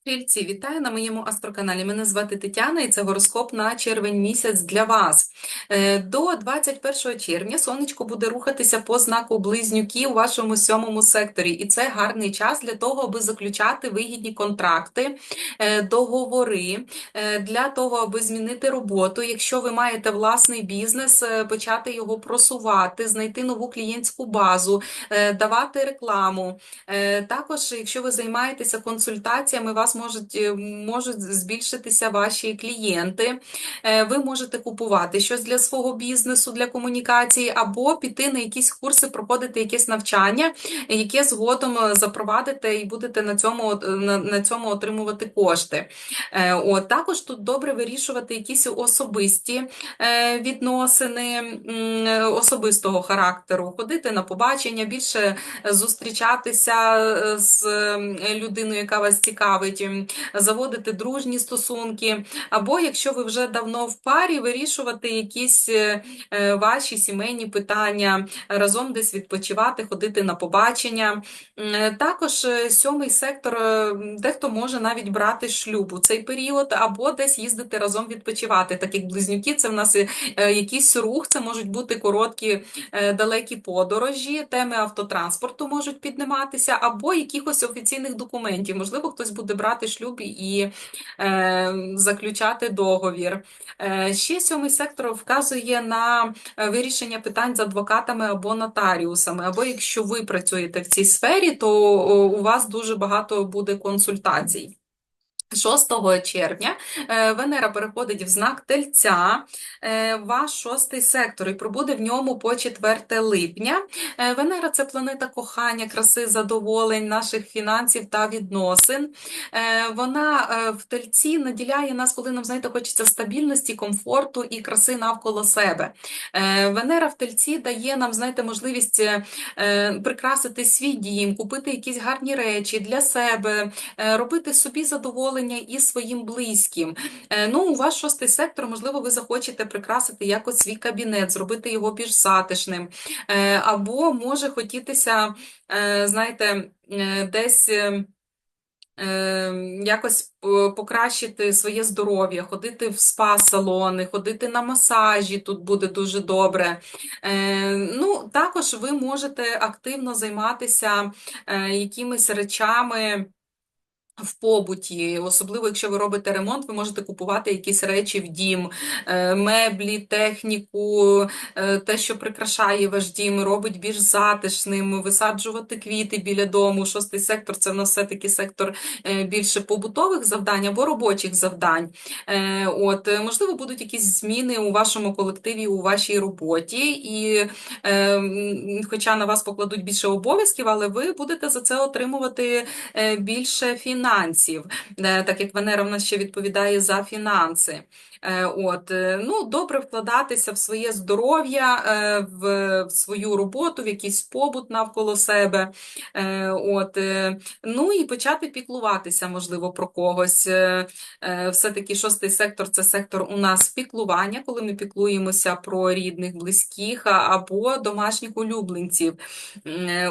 Стрільці, вітаю на моєму астроканалі. Мене звати Тетяна і це гороскоп на червень місяць для вас. Е, До 21 червня сонечко буде рухатися по знаку близнюки у вашому сьомому секторі, і це гарний час для того, аби заключати вигідні контракти, е, договори, е, для того, аби змінити роботу. Якщо ви маєте власний бізнес, почати його просувати, знайти нову клієнтську базу, давати рекламу. Також, якщо ви займаєтеся консультаціями, вас можуть, е, можуть збільшитися ваші клієнти. Е, Ви можете купувати щось для свого бізнесу, для комунікації, або піти на якісь курси, проходити якесь навчання, яке згодом е, запровадите і будете на цьому, на, на цьому отримувати кошти. От, також тут добре вирішувати якісь особисті відносини особистого характеру, ходити на побачення, більше зустрічатися з людиною, яка вас цікавить, м, заводити дружні стосунки, або якщо ви вже давно в парі, вирішувати якісь е, е, ваші сімейні питання, разом десь відпочивати, ходити на побачення. Е, Також сьомий сектор, дехто може навіть брати шлюб у цей період, або десь їздити разом відпочивати, так як близнюки, це в нас якийсь рух, це можуть бути короткі далекі подорожі, теми автотранспорту можуть підніматися, або якихось офіційних документів. Можливо, хтось буде брати шлюб і е, заключати договір. Е, ще сьомий сектор вказує на е, вирішення питань з адвокатами або нотаріусами. Або якщо ви працюєте в цій сфері, то у вас дуже багато буде консультацій. 6 червня е, Венера переходить в знак Тельця, е, ваш шостий сектор, і пробуде в ньому по 4 липня. Е, Венера це планета кохання, краси, задоволень, наших фінансів та відносин. Вона в Тельці наділяє нас, коли нам, знаєте, хочеться стабільності, комфорту і краси навколо себе. Венера в Тельці дає нам, знаєте, можливість прикрасити свій дім, купити якісь гарні речі для себе, робити собі задоволення і своїм близьким. Е, Ну, у вас шостий сектор, можливо, ви захочете прикрасити якось свій кабінет, зробити його більш затишним. Е, Або може хотітися, е, знаєте, десь. Якось покращити своє здоров'я, ходити в спа-салони, ходити на масажі, тут буде дуже добре. Ну, також ви можете активно займатися якимись речами. В побуті, особливо якщо ви робите ремонт, ви можете купувати якісь речі в дім, е, меблі, техніку, е, те, що прикрашає ваш дім, робить більш затишним, висаджувати квіти біля дому. Шостий сектор це в нас все-таки сектор е, більше побутових завдань або робочих завдань. От, можливо, будуть якісь зміни у вашому колективі, у вашій роботі, і хоча на вас покладуть більше обов'язків, але ви будете за це отримувати більше фінансів, е, так як Венера в нас ще відповідає за фінанси. Е, От, е, ну, добре вкладатися в своє здоров'я, е, в, свою роботу, в якийсь побут навколо себе. От, ну і почати піклуватися, можливо, про когось. Все-таки шостий сектор це сектор у нас піклування, коли ми піклуємося про рідних, близьких або домашніх улюбленців.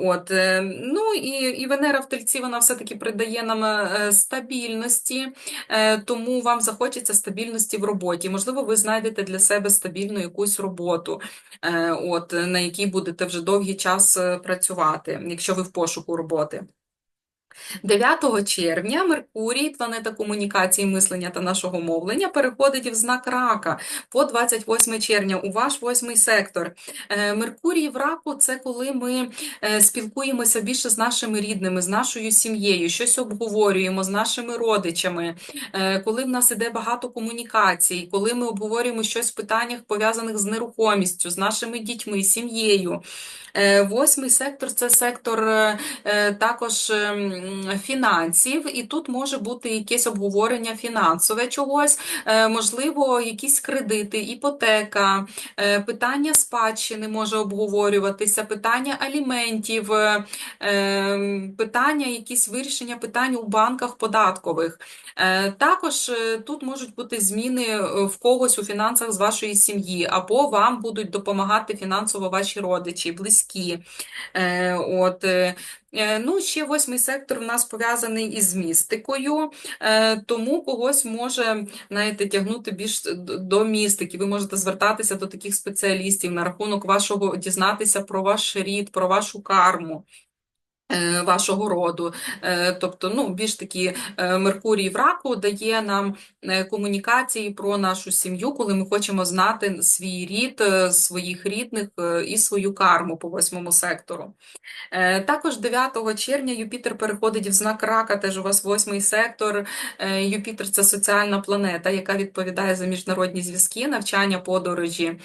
От, ну і, і Венера в Тельці, вона все-таки придає нам стабільності, тому вам захочеться стабільності в роботі. Можливо, ви знайдете для себе стабільну якусь роботу, е, от, на якій будете вже довгий час е, працювати, якщо ви в пошуку роботи. 9 червня Меркурій, планета комунікації, мислення та нашого мовлення, переходить в знак рака по 28 червня у ваш восьмий сектор. Е, Меркурій в раку це коли ми е, спілкуємося більше з нашими рідними, з нашою сім'єю, щось обговорюємо з нашими родичами, е, коли в нас іде багато комунікацій, коли ми обговорюємо щось в питаннях пов'язаних з нерухомістю, з нашими дітьми, сім'єю. Е, Восьмий сектор це сектор е, е, також ем, фінансів, і тут може бути якесь обговорення фінансове чогось, можливо, якісь кредити, іпотека, питання спадщини може обговорюватися, питання аліментів, ем, питання, якісь вирішення питань у банках податкових. Також тут можуть бути зміни в когось у фінансах з вашої сім'ї, або вам будуть допомагати фінансово ваші родичі, близькі. Близькі. Е, От, е, е, ну, ще восьмий сектор в нас пов'язаний із містикою, тому когось може знаєте, тягнути більш до містики. Ви можете звертатися до таких спеціалістів на рахунок вашого, дізнатися про ваш рід, про вашу карму. Е, Вашого роду, Е, тобто, ну, більш такі е, Меркурій в раку дає нам комунікації про нашу сім'ю, коли ми хочемо знати свій рід, своїх рідних і свою карму по восьмому сектору. Також 9 червня Юпітер переходить в знак рака, теж у вас восьмий сектор. Юпітер це соціальна планета, яка відповідає за міжнародні зв'язки, навчання, подорожі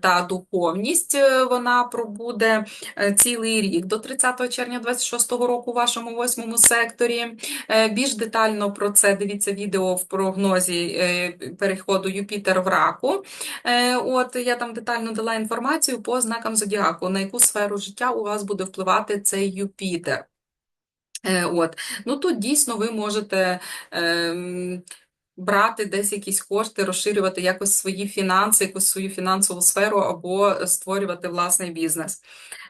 та духовність. Вона пробуде цілий рік до 30 червня 26-го року у вашому восьмому секторі. Е, Більш детально про це дивіться відео в прогнозі е, переходу Юпітер в раку. Е, От я там детально дала інформацію по знакам зодіаку, на яку сферу життя у вас буде впливати цей Юпітер. Е, От. Ну тут дійсно ви можете ем, брати десь якісь кошти, розширювати якось свої фінанси, якусь свою фінансову сферу або створювати власний бізнес.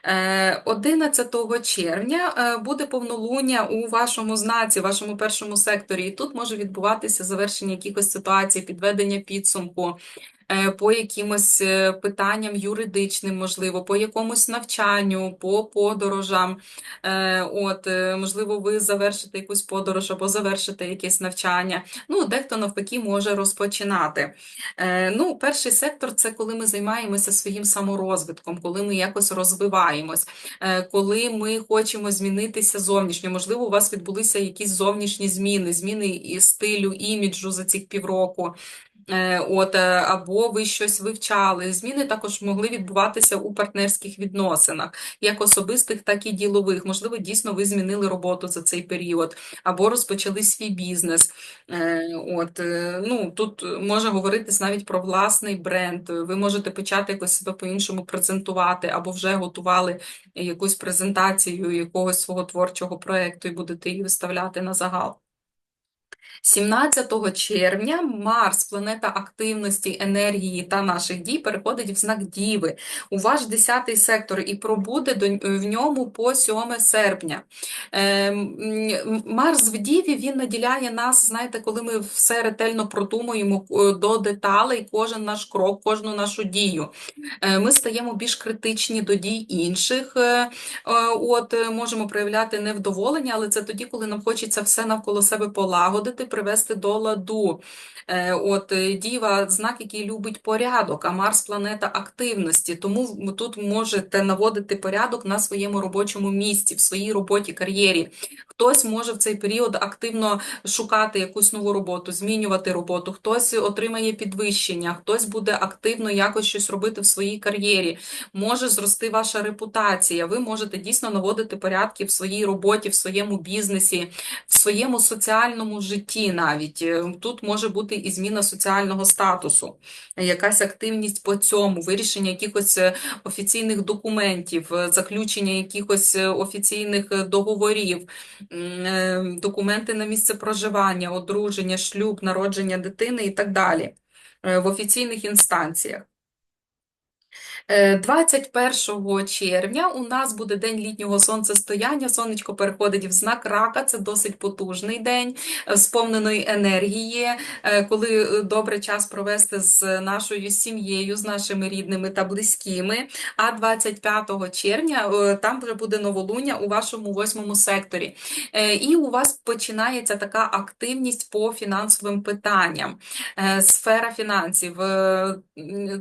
Е, 11 червня е, буде повнолуння у вашому знаці, вашому першому секторі, і тут може відбуватися завершення якихось ситуацій, підведення підсумку е, по якимось е, питанням юридичним, можливо, по якомусь навчанню, по подорожам. Е, От, е, можливо, ви завершите якусь подорож або завершите якесь навчання. Ну, дехто навпаки може розпочинати. Е, Ну, перший сектор це коли ми займаємося своїм саморозвитком, коли ми якось розвиваємось, е, коли ми хочемо змінитися зовнішньо. Можливо, у вас відбулися якісь зовнішні зміни, зміни і стилю, іміджу за цих півроку. Е, От, е, або ви щось вивчали. Зміни також могли відбуватися у партнерських відносинах, як особистих, так і ділових. Можливо, дійсно ви змінили роботу за цей період, або розпочали свій бізнес. Е, От, ну, тут може говоритись навіть про власний бренд. Ви можете почати якось себе по-іншому презентувати, або вже готували якусь презентацію якогось свого творчого проєкту і будете її виставляти на загал. 17 червня Марс, планета активності, енергії та наших дій, переходить в знак Діви у ваш 10 сектор і пробуде в ньому по 7 серпня. Ем, Марс в Діві він наділяє нас, знаєте, коли ми все ретельно продумуємо е, до деталей, кожен наш крок, кожну нашу дію. Е, Ми стаємо більш критичні до дій інших. е, От можемо проявляти невдоволення, але це тоді, коли нам хочеться все навколо себе полагодити, привести до ладу. Е, От е, Діва знак, який любить порядок, а Марс планета активності. Тому тут можете наводити порядок на своєму робочому місці, в своїй роботі, кар'єрі. Хтось може в цей період активно шукати якусь нову роботу, змінювати роботу, хтось отримає підвищення, хтось буде активно якось щось робити в своїй кар'єрі. Може зрости ваша репутація. Ви можете дійсно наводити порядки в своїй роботі, в своєму бізнесі, в своєму соціальному житті навіть. Е, Тут може бути і зміна соціального статусу, якась активність по цьому, вирішення якихось е, офіційних документів, е, заключення якихось офіційних договорів, документи на місце проживання, одруження, шлюб, народження дитини і так далі в офіційних інстанціях. Е, 21 червня у нас буде день літнього сонцестояння. Сонечко переходить в знак рака. Це досить потужний день, е, сповненої енергії, е, коли е, добре час провести з нашою сім'єю, з нашими рідними та близькими. А 25 червня е, там вже буде новолуння у вашому восьмому секторі. Е, І у вас починається така активність по фінансовим питанням. Е, Сфера фінансів. Е,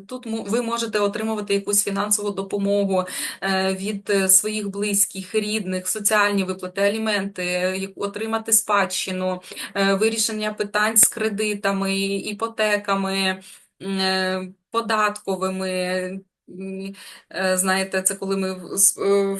Тут ви можете отримувати якусь фінансову допомогу е, від е, своїх близьких, рідних, соціальні виплати, аліменти, е, отримати спадщину, вирішення питань з кредитами, іпотеками, податковими. Е, Знаєте, це коли ми в- е,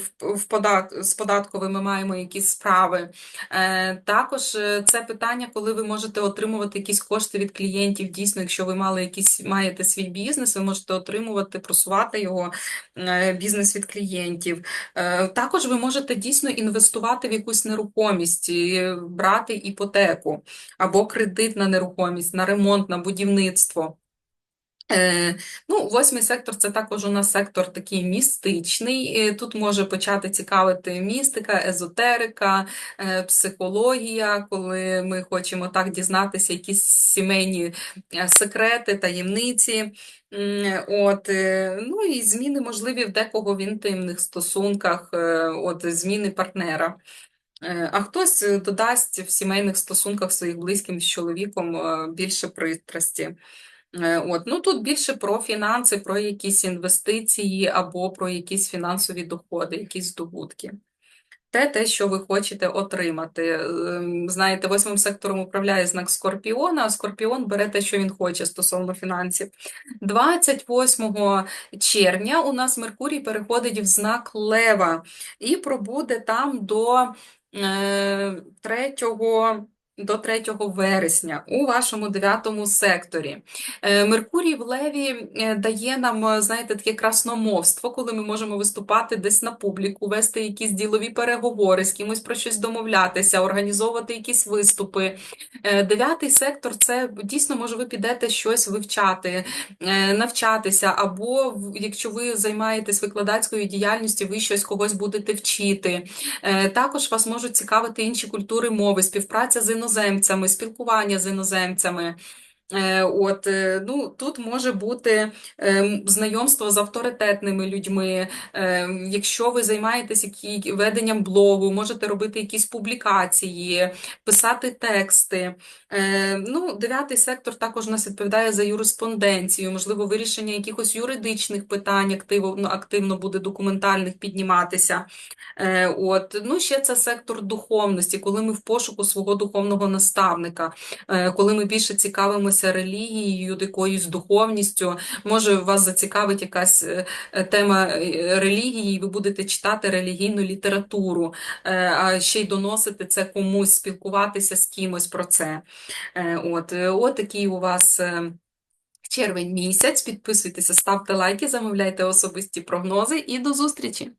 подат- з податковими маємо якісь справи. Е, Також е, це питання, коли ви можете отримувати якісь кошти від клієнтів. Дійсно, якщо ви мали якісь, маєте свій бізнес, ви можете отримувати, просувати його е, бізнес від клієнтів. Е, Також ви можете дійсно інвестувати в якусь нерухомість, брати іпотеку або кредит на нерухомість, на ремонт, на будівництво. Е, Ну, восьмий сектор це також у нас сектор такий містичний. Е, Тут може почати цікавити містика, езотерика, е, психологія, коли ми хочемо так дізнатися якісь сімейні секрети, таємниці. От, ну і зміни можливі в декого в інтимних стосунках, от зміни партнера. А хтось додасть в сімейних стосунках своїх близьким з чоловіком більше пристрасті. Е, От, ну тут більше про фінанси, про якісь інвестиції або про якісь фінансові доходи, якісь здобутки. Те, те, що ви хочете отримати. Ем, Знаєте, восьмим сектором управляє знак Скорпіона, а Скорпіон бере те, що він хоче стосовно фінансів. 28 червня у нас Меркурій переходить в знак Лева і пробуде там до е, 3 до 3 вересня у вашому дев'ятому секторі. Е, Меркурій в Леві е, дає нам, е, знаєте, таке красномовство, коли ми можемо виступати десь на публіку, вести якісь ділові переговори, з кимось про щось домовлятися, організовувати якісь виступи. Дев'ятий сектор це дійсно, може, ви підете щось вивчати, навчатися, або якщо ви займаєтесь викладацькою діяльністю, ви щось когось будете вчити. Також вас можуть цікавити інші культури мови, співпраця з іноземцями, спілкування з іноземцями. Е, От, е, ну, тут може бути е, знайомство з авторитетними людьми. Е, Якщо ви займаєтесь веденням блогу, можете робити якісь публікації, писати тексти. Е, Ну, дев'ятий сектор також у нас відповідає за юриспонденцію, можливо, вирішення якихось юридичних питань активно, ну, активно буде документальних підніматися. Е, От, ну, ще це сектор духовності, коли ми в пошуку свого духовного наставника, коли ми більше цікавимося релігією, якоюсь духовністю, може вас зацікавить якась е, е, тема е, релігії, і ви будете читати релігійну літературу, а ще й доносити це комусь, спілкуватися з кимось про це. От, от такий у вас. Червень місяць, підписуйтеся, ставте лайки, замовляйте особисті прогнози і до зустрічі!